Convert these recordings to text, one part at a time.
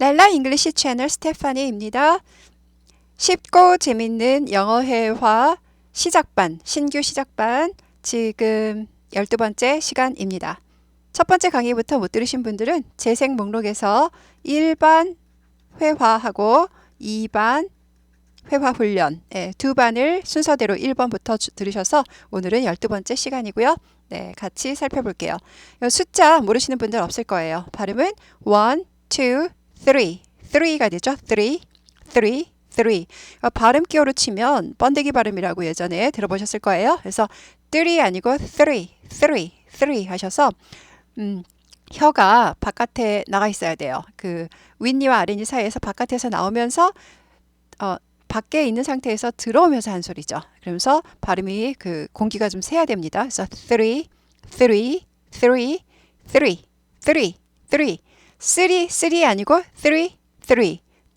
랄라 잉글리시 채널 스테파니입니다. 쉽고 재밌는 영어 회화 시작반, 신규 시작반 지금 12번째 시간입니다. 첫 번째 강의부터 못 들으신 분들은 재생 목록에서 1반 회화하고 2반 회화 훈련 네, 두 반을 순서대로 1번부터 주, 들으셔서 오늘은 12번째 시간이고요. 네, 같이 살펴볼게요. 숫자 모르시는 분들 없을 거예요. 발음은 1, 2, 3, 3가 되죠. 3, 3, 3. 발음 기호로 치면 번데기 발음이라고 예전에 들어보셨을 거예요. 그래서 3 아니고 3, 3, 3 하셔서 음, 혀가 바깥에 나가 있어야 돼요. 그 윗니와 아랫니 사이에서 바깥에서 나오면서 어, 밖에 있는 상태에서 들어오면서 한 소리죠. 그러면서 발음이 그 공기가 좀 새야 됩니다. 그래서 3, 3, 3, 3, 3, 3, 3, 3 아니고 3, 3,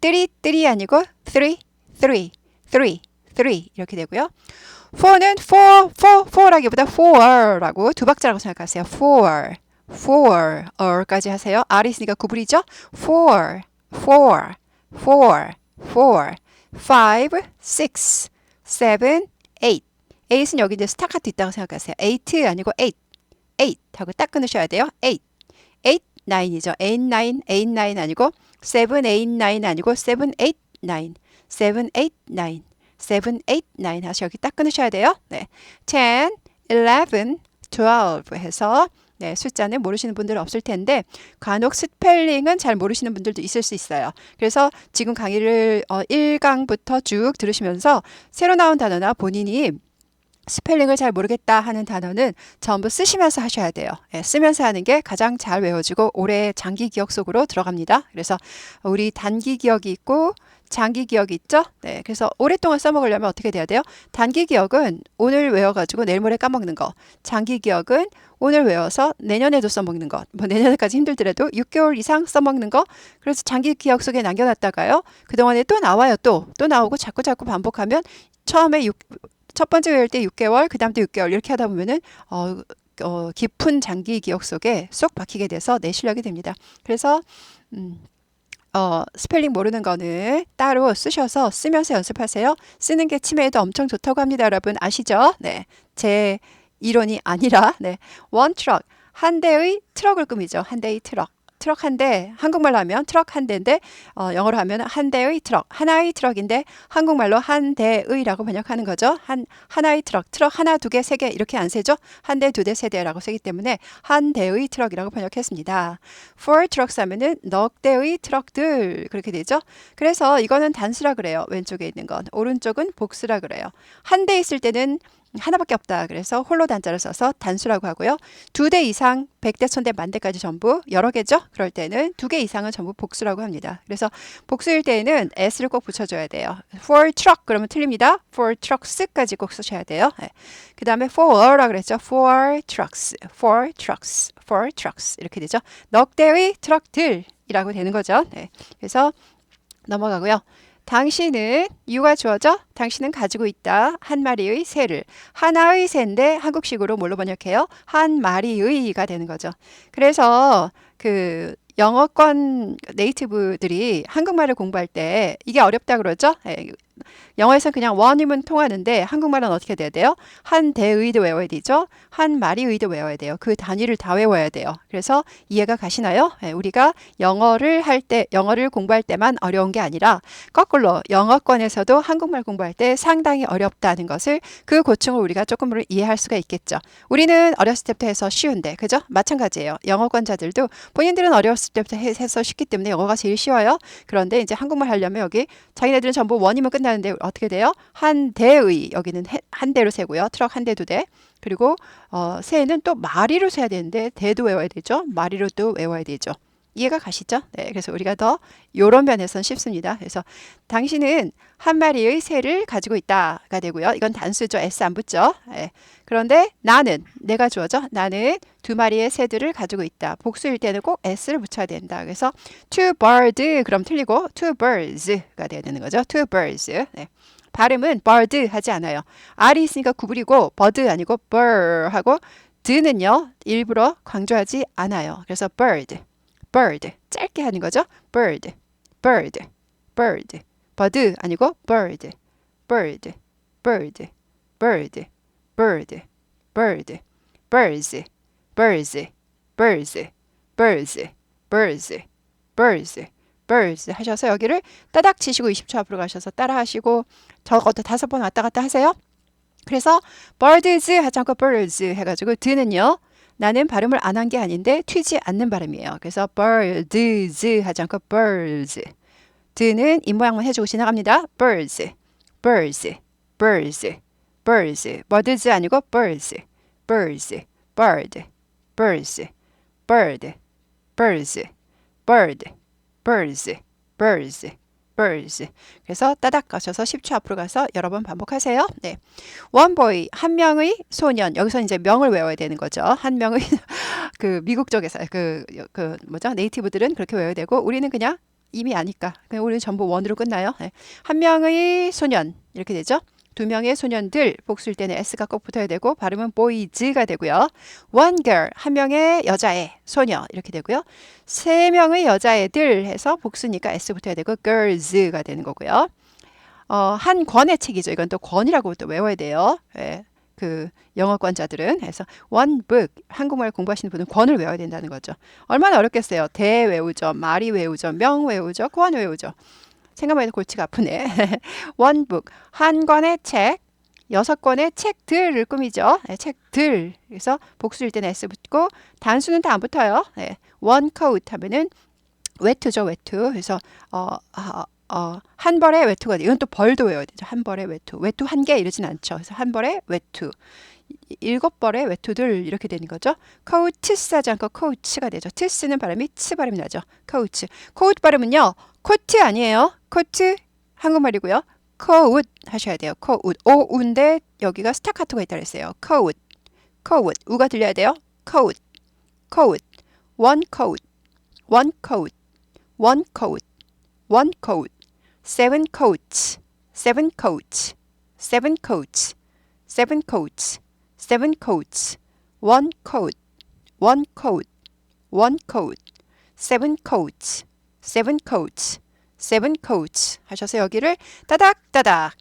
3, 3 아니고 3, 3, 3, 3 이렇게 되고요. 4는 4, 4, 4라기보다 4라고 두 박자라고 생각하세요. 4, 4, 어까지 하세요. R 있으니까 구부리죠? 4, 4, 4, 4, 5, 6, 7, 8. 8은 여기 이제 스타카트 있다고 생각하세요. 8 아니고 8, 8 하고 딱 끊으셔야 돼요. 8, 8, 9이죠. 8, 9, 8, 9 아니고 7, 8, 9 아니고 7, 8, 9, 7, 8, 9, 7, 8, 9 하셔 여기 딱 끊으셔야 돼요. 네, 10, 11, 12 해서 네, 숫자는 모르시는 분들 없을 텐데 간혹 스펠링은 잘 모르시는 분들도 있을 수 있어요. 그래서 지금 강의를 어, 1강부터 쭉 들으시면서 새로 나온 단어나 본인이 스펠링을 잘 모르겠다 하는 단어는 전부 쓰시면서 하셔야 돼요. 예, 쓰면서 하는 게 가장 잘 외워지고 오래 장기 기억 속으로 들어갑니다. 그래서 우리 단기 기억이 있고 장기 기억이 있죠? 네. 그래서 오랫동안 써먹으려면 어떻게 돼야 돼요? 단기 기억은 오늘 외워가지고 내일 모레 까먹는 거. 장기 기억은 오늘 외워서 내년에도 써먹는 것. 뭐 내년까지 힘들더라도 6개월 이상 써먹는 거. 그래서 장기 기억 속에 남겨놨다가요. 그동안에 또 나와요. 또. 또 나오고 자꾸 자꾸 반복하면 처음에 6, 첫 번째 외울 때 6개월, 그 다음 때 6개월 이렇게 하다 보면은 어, 어, 깊은 장기 기억 속에 쏙 박히게 돼서 내 실력이 됩니다. 그래서 음, 어, 스펠링 모르는 거는 따로 쓰셔서 쓰면서 연습하세요. 쓰는 게 치매에도 엄청 좋다고 합니다. 여러분 아시죠? 네. 제 이론이 아니라 네. 원 트럭 한 대의 트럭을 꾸미죠. 한 대의 트럭. 트럭 한 대, 한국말로 하면 트럭 한 대인데 어, 영어로 하면 한 대의 트럭, 하나의 트럭인데 한국말로 한 대의라고 번역하는 거죠. 한 하나의 트럭, 트럭 하나, 두 개, 세 개 이렇게 안 세죠. 한 대, 두 대, 세 대라고 쓰기 때문에 한 대의 트럭이라고 번역했습니다. four trucks 하면은 넉 대의 트럭들 그렇게 되죠. 그래서 이거는 단수라 그래요. 왼쪽에 있는 건 오른쪽은 복수라 그래요. 한 대 있을 때는 하나밖에 없다. 그래서 홀로 단자를 써서 단수라고 하고요. 두 대 이상, 백 대, 천대, 만대까지 전부 여러 개죠. 그럴 때는 두 개 이상은 전부 복수라고 합니다. 그래서 복수일 때에는 s를 꼭 붙여줘야 돼요. for truck 그러면 틀립니다. for trucks까지 꼭 쓰셔야 돼요. 네. 그 다음에 for라 그랬죠. for trucks, for trucks, for trucks 이렇게 되죠. 넉 대의 트럭들이라고 되는 거죠. 네. 그래서 넘어가고요. 당신은 유가 주어져 당신은 가지고 있다 한 마리의 새를 하나의 새인데 한국식으로 뭘로 번역해요? 한 마리의가 되는 거죠. 그래서 그 영어권 네이티브들이 한국말을 공부할 때 이게 어렵다 그러죠? 예, 영어에서 그냥 원이면 통하는데 한국말은 어떻게 돼야 돼요? 한 대의도 외워야 되죠. 한 마리의도 외워야 돼요. 그 단위를 다 외워야 돼요. 그래서 이해가 가시나요? 네, 우리가 영어를 할 때, 영어를 공부할 때만 어려운 게 아니라 거꾸로 영어권에서도 한국말 공부할 때 상당히 어렵다는 것을 그 고충을 우리가 조금은 이해할 수가 있겠죠. 우리는 어렸을 때부터 해서 쉬운데, 그죠? 마찬가지예요. 영어권자들도 본인들은 어렸을 때부터 해서 쉽기 때문에 영어가 제일 쉬워요. 그런데 이제 한국말 하려면 여기 자기네들은 전부 원이면 끝나는데 어떻게 돼요? 한 대의 여기는 한 대로 세고요. 트럭 한 대, 두 대. 그리고 어, 새는 또 마리로 세야 되는데 대도 외워야 되죠. 마리로 도 외워야 되죠. 이해가 가시죠? 네, 그래서 우리가 더 요런 면에선 쉽습니다. 그래서 당신은 한 마리의 새를 가지고 있다가 되고요. 이건 단수죠. S 안 붙죠. 네. 그런데 나는 내가 주어져. 나는 두 마리의 새들을 가지고 있다. 복수일 때는 꼭 S를 붙여야 된다. 그래서 two bird 그럼 틀리고 two birds가 돼야 되는 거죠. two birds. 네. 발음은 bird 하지 않아요. R이 있으니까 구부리고 bird 아니고 bird 하고 드는요 일부러 강조하지 않아요. 그래서 bird. Bird 짧게 하는 거죠. bird, bird, bird. bird 아니고 bird, bird, bird, bird, bird, bird, birds, birds, birds, birds, birds, birds, birds 하셔서 여기를 따닥 치시고 20초 앞으로 가셔서 따라 하시고 저것도 다섯 번 왔다 갔다 하세요. 그래서 birds 하지 않고 birds 해가지고 드는요. 나는 발음을 안 한 게 아닌데 튀지 않는 발음이에요. 그래서 birds 하지 않고 birds. 드는 입 모양만 해주고 지나갑니다. birds, birds, birds, birds. birds 아니고 birds, birds, bird, birds, bird, birds, bird, birds, birds, birds. 그래서 따닥 가셔서 10초 앞으로 가서 여러 번 반복하세요. 네. one boy 한 명의 소년 여기서 이제 명을 외워야 되는 거죠. 한 명의 그 미국 쪽에서 그, 그 뭐죠 네이티브들은 그렇게 외워야 되고 우리는 그냥 이미 아니까 그냥 우리는 전부 원으로 끝나요. 네. 한 명의 소년 이렇게 되죠. 두 명의 소년들 복수일 때는 s가 꼭 붙어야 되고 발음은 boys가 되고요. one girl 한 명의 여자애 소녀 이렇게 되고요. 세 명의 여자애들 해서 복수니까 s 붙어야 되고 girls가 되는 거고요. 어, 한 권의 책이죠. 이건 또 권이라고 또 외워야 돼요. 예. 그 영어권자들은 그래서 one book 한국말 공부하시는 분은 권을 외워야 된다는 거죠. 얼마나 어렵겠어요. 대 외우죠, 말이 외우죠, 명 외우죠, 권 외우죠. 생각만 해도 골치가 아프네. book 한 권의 책, 여섯 권의 책들을 꾸미죠. 네, 책들. 그래서 복수일 때는 s 붙고 단수는 다 안 붙어요. 네, one coat 하면은 외투죠, 외투. 그래서 어, 어, 어, 한 벌의 외투가 돼. 이건 또 벌도 외워야 되죠. 한 벌의 외투. 외투 한 개 이러진 않죠. 그래서 한 벌의 외투. 일곱 벌의 외투들 이렇게 되는 거죠. 코우트스 하지 않고 코우츠가 되죠. 트스는 발음이 츠 발음이 나죠. 코우츠. 코우트 발음은요. 코트 아니에요. 코트 한국말이고요. 코웃 하셔야 돼요. 코웃. 오운데 여기가 스타카토가 있다 그랬어요. 코웃. 코웃. 우가 들려야 돼요. 코웃. 코웃. 원 코웃. 원 코웃. 원 코웃. 원 코웃. seven coats. seven coats. seven coats. seven coats. seven coats. one coat. one coat. one coat. seven coats. Seven coats. seven coats 하셔서 여기를 따닥따닥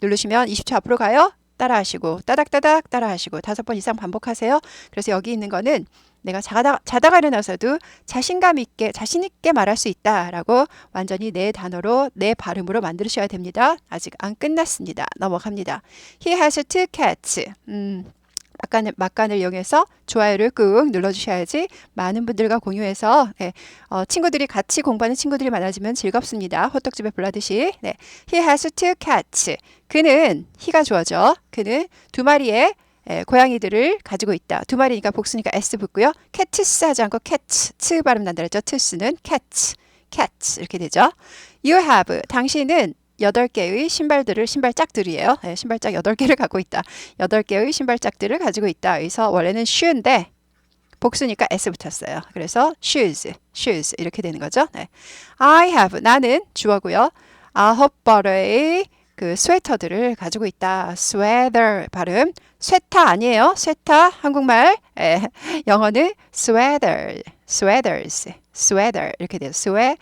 누르시면 20초 앞으로 가요. 따라하시고 따닥따닥 따라하시고 다섯 번 이상 반복하세요. 그래서 여기 있는 거는 내가 자다, 자다가 일어나서도 자신감 있게 자신 있게 말할 수 있다라고 완전히 내 단어로 내 발음으로 만드셔야 됩니다. 아직 안 끝났습니다. 넘어갑니다. He has two cats. 음. 막간을, 막간을 이용해서 좋아요를 꾹 눌러주셔야지 많은 분들과 공유해서 네, 어, 친구들이 같이 공부하는 친구들이 많아지면 즐겁습니다. 호떡집에 불라듯이 네. He has two cats. 그는 he가 좋아져. 그는 두 마리의 예, 고양이들을 가지고 있다. 두 마리니까 복수니까 s 붙고요. cats 하지 않고 cats 츠 발음 난다 그랬죠. 트스는 cats, cats 이렇게 되죠. You have 당신은 여덟 개의 신발들을 신발짝들이에요. 네, 신발짝 여덟 개를 갖고 있다. 여덟 개의 신발짝들을 가지고 있다. 그래서 원래는 shoe인데 복수니까 s 붙었어요. 그래서 shoes, shoes 이렇게 되는 거죠. 네. I have 나는 주어고요. 아홉 벌의 그 스웨터들을 가지고 있다. sweater 발음. 쇠타 아니에요. 쇠타 한국말. 에, 영어는 sweater, sweaters, sweater 이렇게 돼요. swe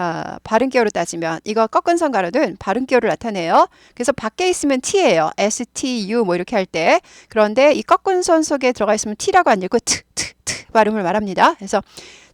어, 발음 기호로 따지면 이거 꺾은 선 가로는 발음 기호를 나타내요. 그래서 밖에 있으면 t예요. s t u 뭐 이렇게 할 때. 그런데 이 꺾은 선 속에 들어가 있으면 t라고 안 읽고 t t t 발음을 말합니다. 그래서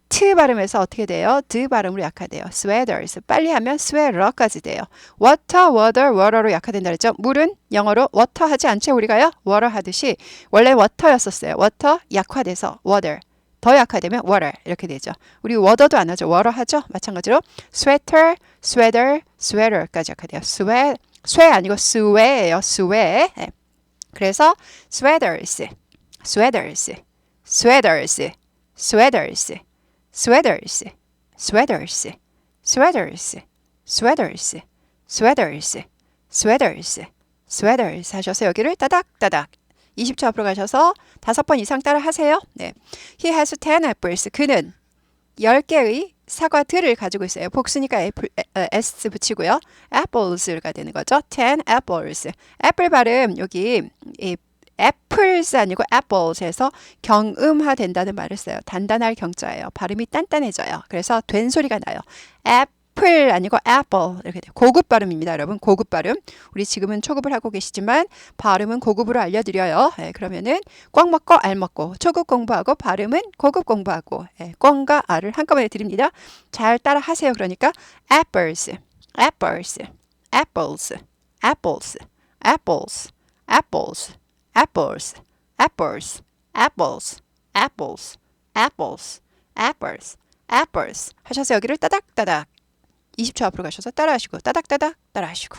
트 발음에서 어떻게 돼요? 드 발음으로 약화돼요. sweaters. 빨리 하면 sweater까지 돼요. water, water, water로 약화된다 그랬죠? 물은 영어로 water 하지 않죠? 우리가요? water 하듯이 원래 water였었어요. water 약화돼서 water. 더 약화되면 water 이렇게 되죠. 우리 water도 안 하죠. water 하죠. 마찬가지로 sweater, sweater, sweater까지 약화돼요. sweat, 쇠 아니고 스웨예요. 스웨. 네. 그래서 sweaters, sweaters, sweaters, sweaters, sweaters, sweaters, sweaters, sweaters, sweaters, sweaters, sweaters 하셔서 여기를 따닥 따닥 20초 앞으로 가셔서 다섯 번 이상 따라 하세요. 네. He has ten apples. 그는 10개의 사과들을 가지고 있어요. 복수니까 애플, 에, s 붙이고요. apples가 되는 거죠. ten apples. 애플 발음 여기 이 apples 아니고 apples에서 경음화 된다는 말을 써요. 단단할 경자예요. 발음이 단단해져요. 그래서 된 소리가 나요. 애플 아니고 apple 이렇게 돼요. 고급 발음입니다, 여러분. 고급 발음. 우리 지금은 초급을 하고 계시지만 발음은 고급으로 알려드려요. 예, 그러면은 꽝 먹고 알 먹고 초급 공부하고 발음은 고급 공부하고 예, 꽝과 알을 한꺼번에 드립니다. 잘 따라 하세요. 그러니까 apples, apples, apples, apples, apples, apples, apples, apples, apples, apples, apples, apples, apples 하셔서 여기를 따닥따닥 20초 앞으로 가셔서 따라하시고 따닥따닥 따라하시고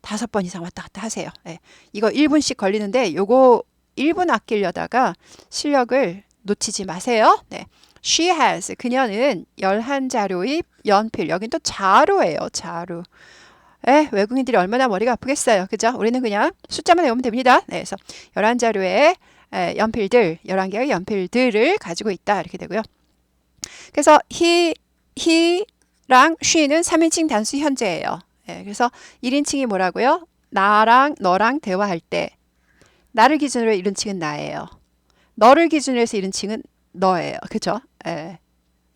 다섯 번 이상 왔다 갔다 하세요. 예. 이거 1분씩 걸리는데 요거 1분 아끼려다가 실력을 놓치지 마세요. 네. She has 그녀는 열한 자루의 연필 여긴 또 자루예요. 자루. 에, 외국인들이 얼마나 머리가 아프겠어요. 그죠? 우리는 그냥 숫자만 외우면 됩니다. 네, 그래서 열한 자루의 에, 연필들, 열한 개의 연필들을 가지고 있다. 이렇게 되고요. 그래서 he, he 랑 she는 3인칭 단수 현재예요. 예, 그래서 1인칭이 뭐라고요? 나랑 너랑 대화할 때 나를 기준으로 1인칭은 나예요. 너를 기준으로 해서 1인칭은 너예요. 그죠? 예.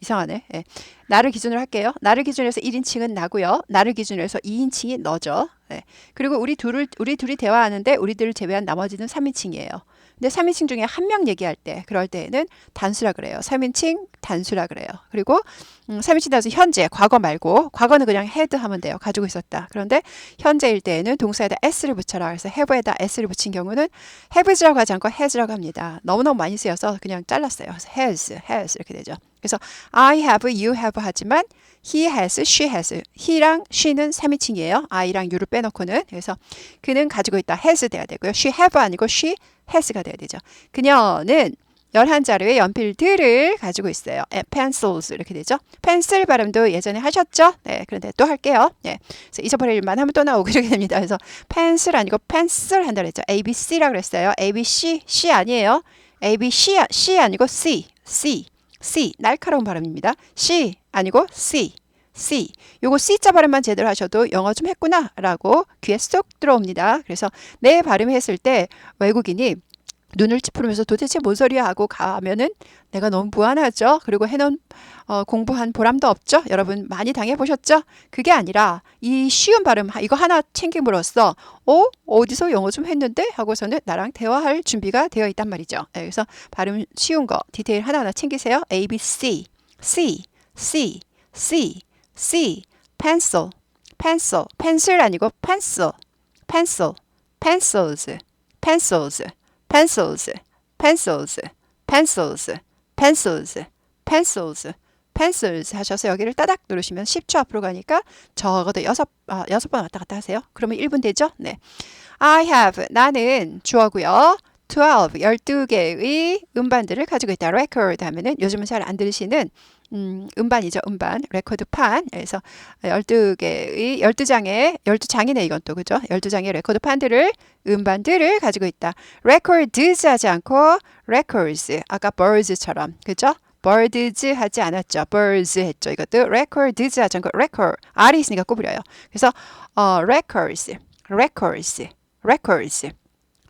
이상하네. 예. 나를 기준으로 할게요. 나를 기준으로 해서 1인칭은 나고요. 나를 기준으로 해서 2인칭이 너죠. 예. 그리고 우리 둘을 우리 둘이 대화하는데 우리들을 제외한 나머지는 3인칭이에요. 근데 3인칭 중에 한 명 얘기할 때 그럴 때에는 단수라 그래요. 3인칭 단수라 그래요. 그리고 음, 3인칭 단수 현재 과거 말고 과거는 그냥 had 하면 돼요. 가지고 있었다. 그런데 현재일 때에는 동사에다 s를 붙여라. 그래서 have에다 s를 붙인 경우는 haves라고 하지 않고 has라고 합니다. 너무너무 많이 쓰여서 그냥 잘랐어요. 그래서 has, has 이렇게 되죠. 그래서 I have, you have 하지만 he has, she has. he랑 she는 3인칭이에요. I랑 you를 빼놓고는. 그래서 그는 가지고 있다. has 돼야 되고요. she have 아니고 she has가 돼야 되죠. 그녀는 11자루의 연필들을 가지고 있어요. 예, pencils 이렇게 되죠. 펜슬 발음도 예전에 하셨죠? 네, 그런데 또 할게요. 네, 그래서 잊어버릴 일만 하면 또 나오고 이렇게 됩니다. 그래서 펜슬 아니고 펜슬 한다 그랬죠. A, B, C라 그랬어요. A, B, C, 아니에요. A, B, C, C 아니고 C, C, C 날카로운 발음입니다. C 아니고 C, C. 요거 C자 발음만 제대로 하셔도 영어 좀 했구나라고 귀에 쏙 들어옵니다. 그래서 내 발음했을 때 외국인이 눈을 찌푸리면서 도대체 뭔 소리야 하고 가면은 내가 너무 무안하죠. 그리고 해놓은 어, 공부한 보람도 없죠. 여러분 많이 당해보셨죠? 그게 아니라 이 쉬운 발음 이거 하나 챙김으로써 어? 어디서 영어 좀 했는데? 하고서는 나랑 대화할 준비가 되어 있단 말이죠. 네, 그래서 발음 쉬운 거 디테일 하나하나 챙기세요. A, B, C, C, C, C, C, pencil, pencil, pencil 아니고 pencil, pencil, pencils, pencils. Pencils, pencils, pencils, pencils, pencils, pencils 하셔서 여기를 따닥 누르시면 10초 앞으로 가니까 적어도 여섯 아, 여섯 번 왔다 갔다 하세요. 그러면 1분 되죠? 네. I have 나는 주어고요. 12 12개의 음반들을 가지고 있다. record 하면은 요즘은 잘 안 들으시는 음, 음반이죠, 음반. 레코드판. 그래서 12개의, 12장의, 12장이네, 이건 또, 그죠? 12장의 레코드판들을, 음반들을 가지고 있다. records 하지 않고 records. 아까 birds처럼, 그죠? birds 하지 않았죠. birds 했죠. 이것도 records 하지 않고 record. R이 있으니까 꼬부려요. 그래서, 어, records, records, records,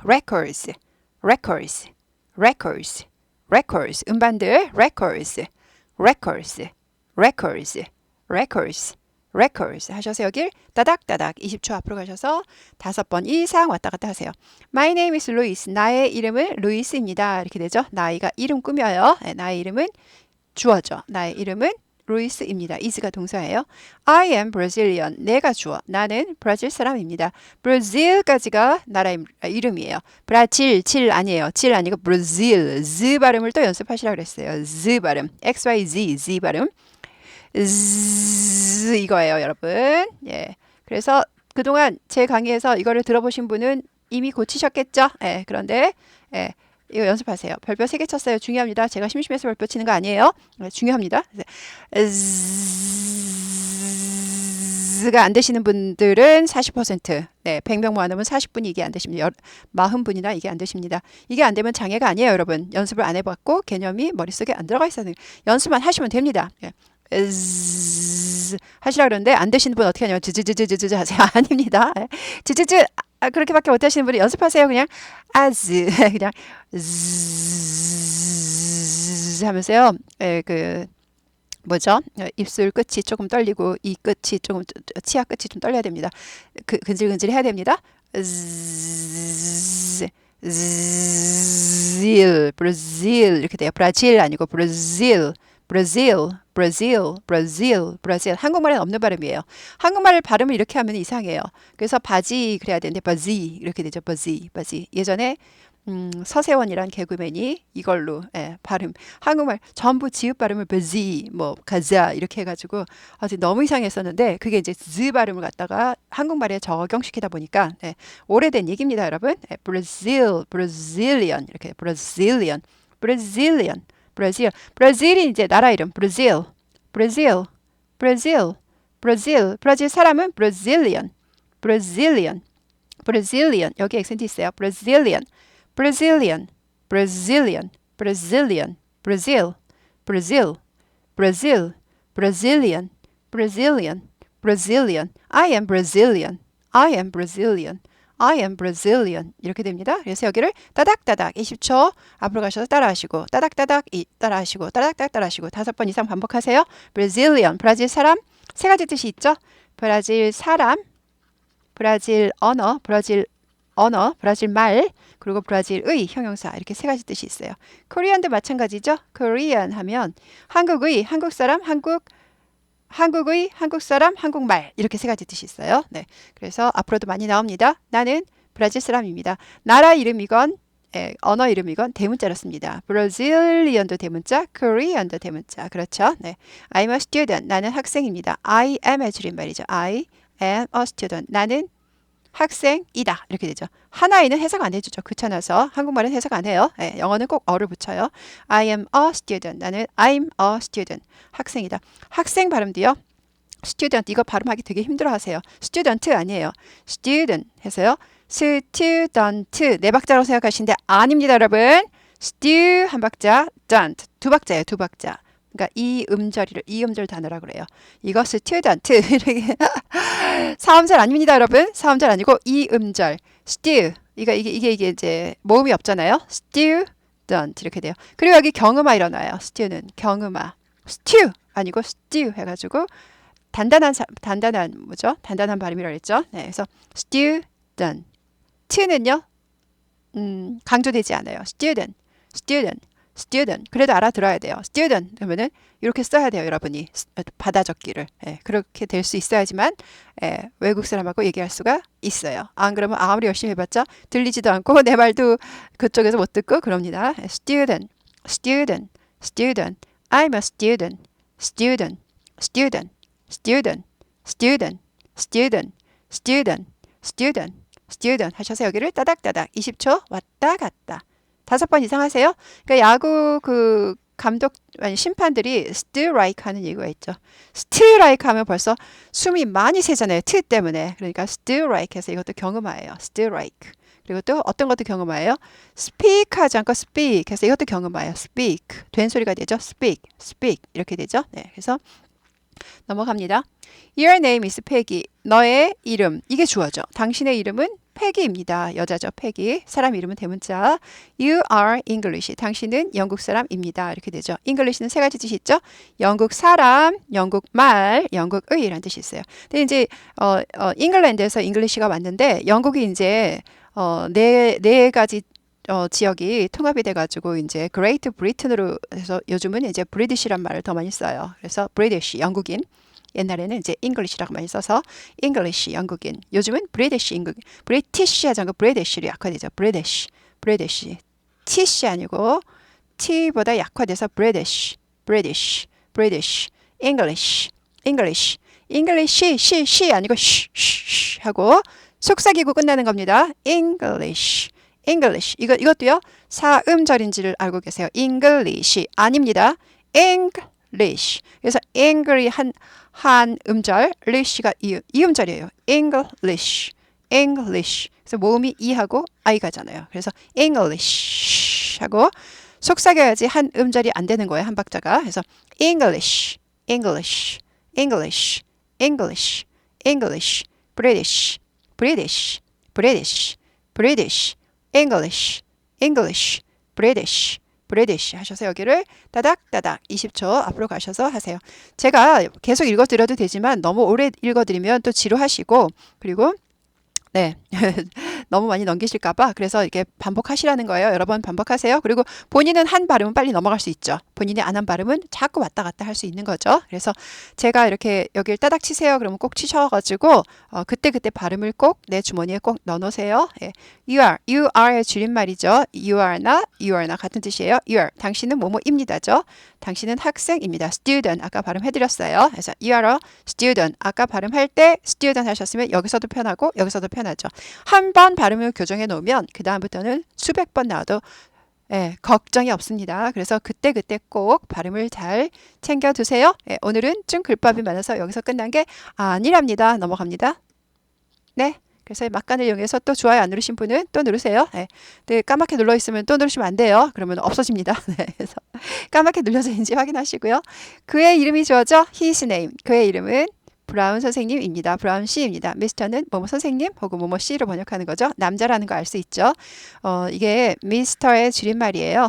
records, records, records, records. 음반들, records. Records, records, records, records 하셔서 여길 따닥따닥 20초 앞으로 가셔서 다섯 번 이상 왔다 갔다 하세요. My name is Louis. 나의 이름은 루이스입니다. 이렇게 되죠. 나이가 이름 꾸며요. 네, 나의 이름은 주어죠. 나의 이름은 루이스입니다. is가 동사예요. I am Brazilian. 내가 주어. 나는 브라질 사람입니다. 브라질까지가 나라 이름이에요. 브라질, 질 아니에요. 질 아니고 브라질. z 발음을 또 연습하시라 그랬어요. z 발음. x, y, z, z 발음. z 이거예요, 여러분. 예. 그래서 그동안 제 강의에서 이거를 들어보신 분은 이미 고치셨겠죠? 예. 그런데 예. 이거 연습하세요. 별표 3개 쳤어요. 중요합니다. 제가 심심해서 별표 치는 거 아니에요. 네, 중요합니다. 즈가 안 되시는 분들은 40%, 네, 100명 모아놓으면 40분이 이게 안 되십니다. 40분이나 이게 안 되십니다. 이게 안 되면 장애가 아니에요, 여러분. 연습을 안 해봤고 개념이 머릿속에 안 들어가 있어요. 연습만 하시면 됩니다. 네. 하시라 그러는데 안 되시는 분 어떻게 하냐면 즈즈즈즈즈 하세요. 아닙니다. 즈즈즈 아, 그렇게밖에 못 하시는 분이 연습하세요. 그냥 as 그냥 즈 하면서요. 예, 그 뭐죠? 어, 입술 끝이 조금 떨리고 이 끝이 조금 치아 끝이 좀 떨려야 됩니다. 그 근질근질 해야 됩니다. 즈, 즈일, 브라질 이렇게 돼요. 브라질 아니고 브라질, 브라질, 브라질, 브라질, 브라질. 한국말에는 없는 발음이에요. 한국말 발음을 이렇게 하면 이상해요. 그래서 바지 그래야 되는데 바지 이렇게 되죠. 바지, 바지. 예전에 음, 서세원이란 개그맨이 이걸로 예, 발음 한국말 전부 지읒 발음을 버지 뭐 가자 이렇게 해가지고 아주 너무 이상했었는데 그게 이제 즈 발음을 갖다가 한국말에 적용시키다 보니까 예, 오래된 얘기입니다 여러분 예, 브라질 브라질리언 이렇게 브라질리언 브라질리언 브라질 브라질이 이제 나라 이름 브라질 브라질 브라질 브라질 브라질 사람은 브라질리언 브라질리언 브라질리언 여기 액센트 있어요 브라질리언 Brazilian, Brazilian, Brazilian, Brazil, Brazil, Brazil, Brazilian, Brazilian, Brazilian. I am Brazilian. I am Brazilian. I am Brazilian. 이렇게 됩니다. 그래서 여기를 따닥따닥 20초 앞으로 가셔서 따라하시고 따닥따닥 따라하시고 따닥따닥 따라하시고 다섯 번 이상 반복하세요. Brazilian, 브라질 사람 세 가지 뜻이 있죠. 브라질 사람, 브라질 언어, 브라질 언어, 브라질 말, 그리고 브라질의 형용사 이렇게 세 가지 뜻이 있어요. 코리안도 마찬가지죠. 코리안 하면 한국의 한국 사람 한국 한국의 한국 사람 한국말 이렇게 세 가지 뜻이 있어요. 네. 그래서 앞으로도 많이 나옵니다. 나는 브라질 사람입니다. 나라 이름이건 예, 언어 이름이건 대문자로 씁니다. 브라질리언도 대문자, 코리안도 대문자. 그렇죠? 네. I'm a student. 나는 학생입니다. I am 의 줄임말이죠. I am a student. 나는 학생이다 이렇게 되죠. 하나에는 해석 안 해주죠. 귀찮아서 한국말은 해석 안 해요. 네, 영어는 꼭 어를 붙여요. I am a student. 나는 I'm a student. 학생이다. 학생 발음도요. student 이거 발음하기 되게 힘들어하세요. student 아니에요. student 해서요. student 네 박자라고 생각하시는데 아닙니다, 여러분. stu 한 박자, dent 두 박자예요, 두 박자. 그러니까 이 음절이를 이 음절 단어라 그래요. 이거 student 이렇게 사음절 아닙니다, 여러분. 사음절 아니고 이 음절 still 이거 이게 이게 이게 이제 모음이 없잖아요. student 이렇게 돼요. 그리고 여기 경음아 일어나요. stew는 경음아 stew 아니고 stew 해가지고 단단한 단단한 뭐죠? 단단한 발음이라고 했죠. 네, 그래서 t는요 음, 강조되지 않아요. student student student 그래도 알아들어야 돼요. student 그러면은 이렇게 써야 돼요, 여러분이 받아 적기를 예, 그렇게 될 수 있어야지만 예, 외국 사람하고 얘기할 수가 있어요. 안 그러면 아무리 열심히 해봤자 들리지도 않고 내 말도 그쪽에서 못 듣고 그럽니다. student, student, student. I'm a student, student, student, student, student, student, student, student, student 하셔서 여기를 따닥따닥 20초 왔다 갔다. 다섯 번 이상 하세요. 그러니까 야구 그 감독 아니 심판들이 strike 하는 얘기가 있죠. strike 하면 벌써 숨이 많이 새잖아요. 트 때문에. 그러니까 strike 해서 이것도 경음화예요. strike. 그리고 또 어떤 것도 경음화예요. speak 하지 않고 speak 해서 이것도 경음화예요. speak. 된 소리가 되죠. speak. speak. 이렇게 되죠. 네. 그래서 넘어갑니다. Your name is Peggy. 너의 이름. 이게 주어죠. 당신의 이름은 패기입니다. 여자죠, 패기. 사람 이름은 대문자. You are English. 당신은 영국 사람입니다. 이렇게 되죠. English는 세 가지 뜻이 있죠. 영국 사람, 영국 말, 영국의라는 뜻이 있어요. 근데 이제 어, 어 잉글랜드에서 잉글리시가 왔는데 영국이 이제 어, 네, 네 가지 어, 지역이 통합이 돼가지고 이제 그레이트 브리튼으로 해서 요즘은 이제 브리디시란 말을 더 많이 써요. 그래서 브리디시 영국인 옛날에는 이제 English라고 많이 써서 English 영국인. 요즘은 British 영국인. British 하지 않고 British로 약화되죠. British, British. T시 아니고 T보다 약화돼서 British, British, British, English, English, English, 시, 시 아니고 쉬, 쉬 하고 속삭이고 끝나는 겁니다. English, English. 이거 이것도요 사음절인지를 알고 계세요. English 아닙니다. English. 그래서 angry 한, 한 음절, lish가 이, 이 음절이에요. English, English. 그래서 모음이 이하고 i가잖아요. 그래서 English 하고 속삭여야지 한 음절이 안 되는 거예요. 한 박자가. 그래서 English, English, English, English, English, British, British, British, British, English, English, British, British 하셔서 여기를 따닥따닥 20초 앞으로 가셔서 하세요. 제가 계속 읽어드려도 되지만 너무 오래 읽어드리면 또 지루하시고 그리고 네. 너무 많이 넘기실까봐 그래서 이렇게 반복하시라는 거예요. 여러 번 반복하세요. 그리고 본인은 한 발음은 빨리 넘어갈 수 있죠. 본인이 안 한 발음은 자꾸 왔다 갔다 할 수 있는 거죠. 그래서 제가 이렇게 여기를 따닥 치세요. 그러면 꼭 치셔가지고 어, 그때 그때 발음을 꼭 내 주머니에 꼭 넣어놓으세요. 예. You are, you are의 줄임말이죠. You are나 you are나 같은 뜻이에요. You are, 당신은 뭐뭐입니다죠. 당신은 학생입니다. Student 아까 발음해드렸어요. 그래서 you are a student 아까 발음할 때 student 하셨으면 여기서도 편하고 여기서도 편하죠. 한번 발음을 교정해 놓으면 그 다음부터는 수백 번 나와도 예, 걱정이 없습니다. 그래서 그때 그때 꼭 발음을 잘 챙겨 두세요. 예, 오늘은 좀 글밥이 많아서 여기서 끝난 게 아니랍니다. 넘어갑니다. 네. 그래서 막간을 이용해서 또 좋아요 안 누르신 분은 또 누르세요. 네. 네, 까맣게 눌러 있으면 또 누르시면 안 돼요. 그러면 없어집니다. 네, 그래서 까맣게 눌려져 있는지 확인하시고요. 그의 이름이 주어져 his name. 그의 이름은 브라운 선생님입니다. 브라운 씨입니다. 미스터는 뭐뭐 선생님 혹은 뭐뭐 씨로 번역하는 거죠. 남자라는 거 알 수 있죠. 어, 이게 미스터의 줄임말이에요.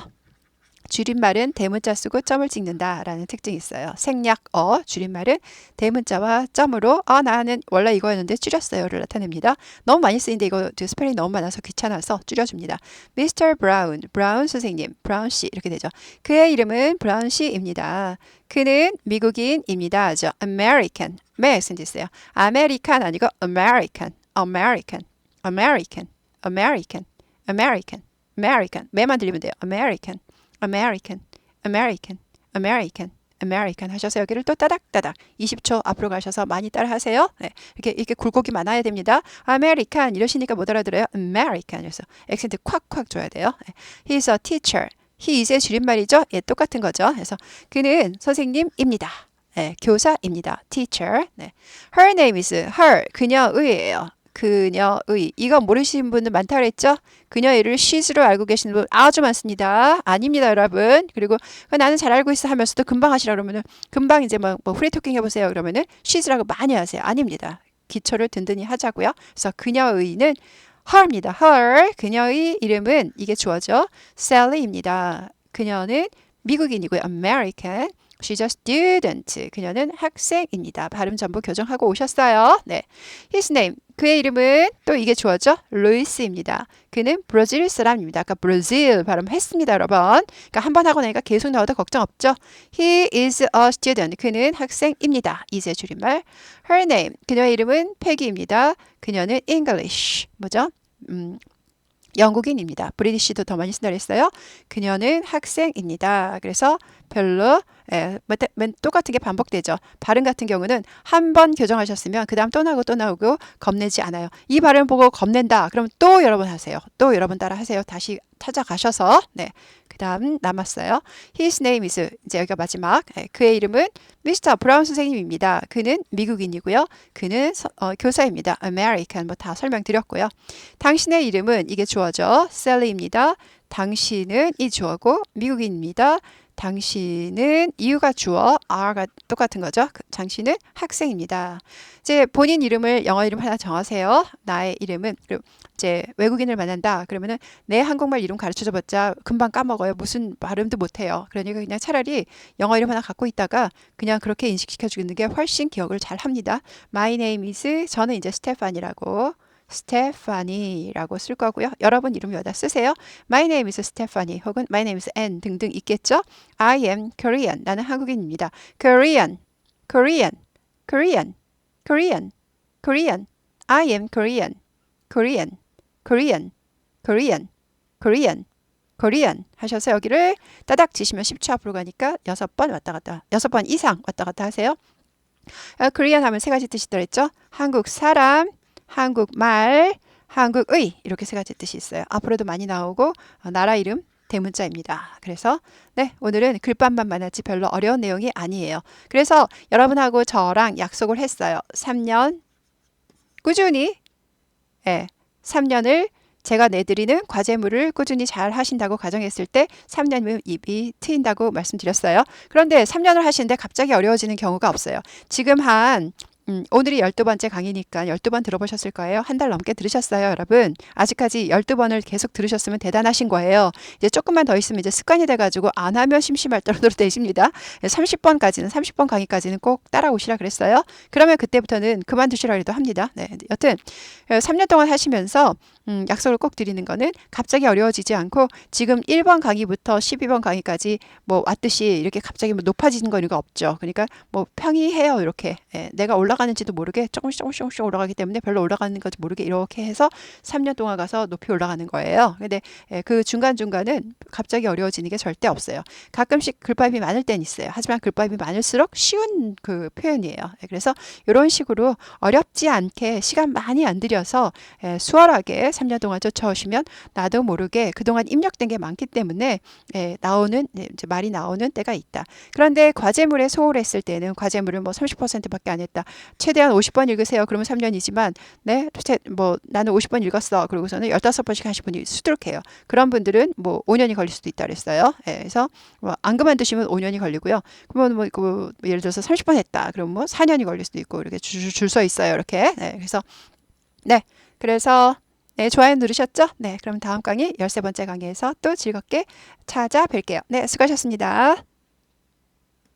줄임말은 대문자 쓰고 점을 찍는다 라는 특징이 있어요. 생략어 줄임말은 대문자와 점으로 아 나는 원래 이거였는데 줄였어요를 나타냅니다. 너무 많이 쓰이는데 이거 스펠링 너무 많아서 귀찮아서 줄여줍니다. Mr. Brown, 브라운 선생님, 브라운 씨 이렇게 되죠. 그의 이름은 브라운 씨입니다. 그는 미국인입니다. 죠 American, 매쓴 있어요. 아메리칸 아니고 American, American, American, American, American, American 매만 들리면 돼요. American. American, American, American, American 하셔서 여기를 또 따닥따닥 20초 앞으로 가셔서 많이 따라 하세요. 네, 이렇게 이렇게 굴곡이 많아야 됩니다. American 이러시니까 못 알아들어요. American 그래서 액센트 콱콱 줘야 돼요. 네. He's a teacher. He is의 줄임말이죠. 예, 똑같은 거죠. 그래서 그는 선생님입니다. 네, 교사입니다. teacher. 네. Her name is her. 그녀의예요. 그녀의 이거 모르시는 분들 많다 그랬죠? 그녀의를 she's로 알고 계시는 분 아주 많습니다. 아닙니다, 여러분. 그리고 나는 잘 알고 있어 하면서도 금방 하시라 그러면은 금방 이제 뭐, 뭐 프리토킹 해보세요 그러면은 she's라고 많이 하세요. 아닙니다. 기초를 든든히 하자고요. 그래서 그녀의는 her입니다. her 그녀의 이름은 이게 주어져 Sally입니다. 그녀는 미국인이고요. American. She's a student. 그녀는 학생입니다. 발음 전부 교정하고 오셨어요. 네. His name. 그의 이름은 또 이게 주어져 루이스입니다. 그는 브라질 사람입니다. 아까 브라질 발음했습니다, 여러분. 그러니까 한 번 하고 나니까 계속 나와도 걱정 없죠. He is a student. 그는 학생입니다. 이제 줄임말. Her name. 그녀의 이름은 패기입니다. 그녀는 English. 뭐죠? 음, 영국인입니다. 브리티시도 더 많이 쓴다 그랬어요. 그녀는 학생입니다. 그래서 별로 예, 똑같은 게 반복되죠. 발음 같은 경우는 한 번 교정하셨으면 그 다음 또 나오고 또 나오고 겁내지 않아요. 이 발음 보고 겁낸다. 그럼 또 여러 번 하세요. 또 여러 번 따라 하세요. 다시 찾아가셔서 네. 그 다음 남았어요. His name is 이제 여기가 마지막 네, 그의 이름은 미스터 브라운 선생님입니다. 그는 미국인이고요. 그는 서, 어, 교사입니다. American 뭐 다 설명드렸고요. 당신의 이름은 이게 주어져 Sally입니다. 당신은 이 주어고 미국인입니다. 당신은 이유가 주어 are가 똑같은 거죠. 그 당신은 학생입니다. 이제 본인 이름을 영어 이름 하나 정하세요. 나의 이름은 이제 외국인을 만난다. 그러면은 내 한국말 이름 가르쳐 줘봤자 금방 까먹어요. 무슨 발음도 못해요. 그러니까 그냥 차라리 영어 이름 하나 갖고 있다가 그냥 그렇게 인식시켜 주는 게 훨씬 기억을 잘 합니다. My name is 저는 이제 스테판이라고 스테파니라고 쓸 거고요. 여러분 이름 여기다 쓰세요. My name is Stephanie 혹은 My name is Anne 등등 있겠죠? I am Korean. 나는 한국인입니다. Korean, Korean, Korean, Korean, Korean. I am Korean, Korean, Korean, Korean, Korean, Korean 하셔서 여기를 따닥 지시면 10초 앞으로 가니까 6번 왔다 갔다 6번 이상 왔다 갔다 하세요. Korean 하면 세 가지 뜻이 들었죠. 한국 사람, 한국말, 한국의 이렇게 세 가지 뜻이 있어요. 앞으로도 많이 나오고 어, 나라 이름 대문자입니다. 그래서 네 오늘은 글밥만 만났지 별로 어려운 내용이 아니에요. 그래서 여러분하고 저랑 약속을 했어요. 3년 꾸준히 예, 3년을 제가 내드리는 과제물을 꾸준히 잘 하신다고 가정했을 때 3년이면 입이 트인다고 말씀드렸어요. 그런데 3년을 하시는데 갑자기 어려워지는 경우가 없어요. 지금 한 음, 오늘이 12번째 강의니까 12번 들어보셨을 거예요. 한 달 넘게 들으셨어요, 여러분. 아직까지 12번을 계속 들으셨으면 대단하신 거예요. 이제 조금만 더 있으면 이제 습관이 돼가지고 안 하면 심심할 정도로 되십니다. 30번까지는, 30번 강의까지는 꼭 따라오시라 그랬어요. 그러면 그때부터는 그만두시라 해도 합니다. 네. 여튼, 3년 동안 하시면서 음, 약속을 꼭 드리는 거는 갑자기 어려워지지 않고 지금 1번 강의부터 12번 강의까지 뭐 왔듯이 이렇게 갑자기 뭐 높아지는 거 이런 거 없죠. 그러니까 뭐 평이해요. 이렇게. 예, 내가 올라 가는지도 모르게 조금씩 조금씩 조금씩 올라가기 때문에 별로 올라가는 건지 모르게 이렇게 해서 3년 동안 가서 높이 올라가는 거예요. 근데 예, 그 중간중간은 갑자기 어려워지는 게 절대 없어요. 가끔씩 글밥이 많을 땐 있어요. 하지만 글밥이 많을수록 쉬운 그 표현이에요. 예, 그래서 이런 식으로 어렵지 않게 시간 많이 안 들여서 예, 수월하게 3년 동안 쫓아오시면 나도 모르게 그동안 입력된 게 많기 때문에 예, 나오는 예, 이제 말이 나오는 때가 있다. 그런데 과제물에 소홀했을 때는 과제물을 뭐 30%밖에 안 했다. 최대한 50번 읽으세요. 그러면 3년이지만 네, 최- 뭐 나는 50번 읽었어. 그러고서는 15번씩 하신 분이 수두룩해요. 그런 분들은 뭐 5년이 걸릴 수도 있다 그랬어요. 예, 그래서 뭐 안 그만두시면 5년이 걸리고요. 그러면 뭐, 그 예를 들어서 30번 했다. 그럼 뭐 4년이 걸릴 수도 있고 이렇게 줄 서 있어요. 이렇게. 네, 그래서 네. 그래서 네, 좋아요 누르셨죠? 네, 그럼 다음 강의 13번째 강의에서 또 즐겁게 찾아뵐게요. 네, 수고하셨습니다.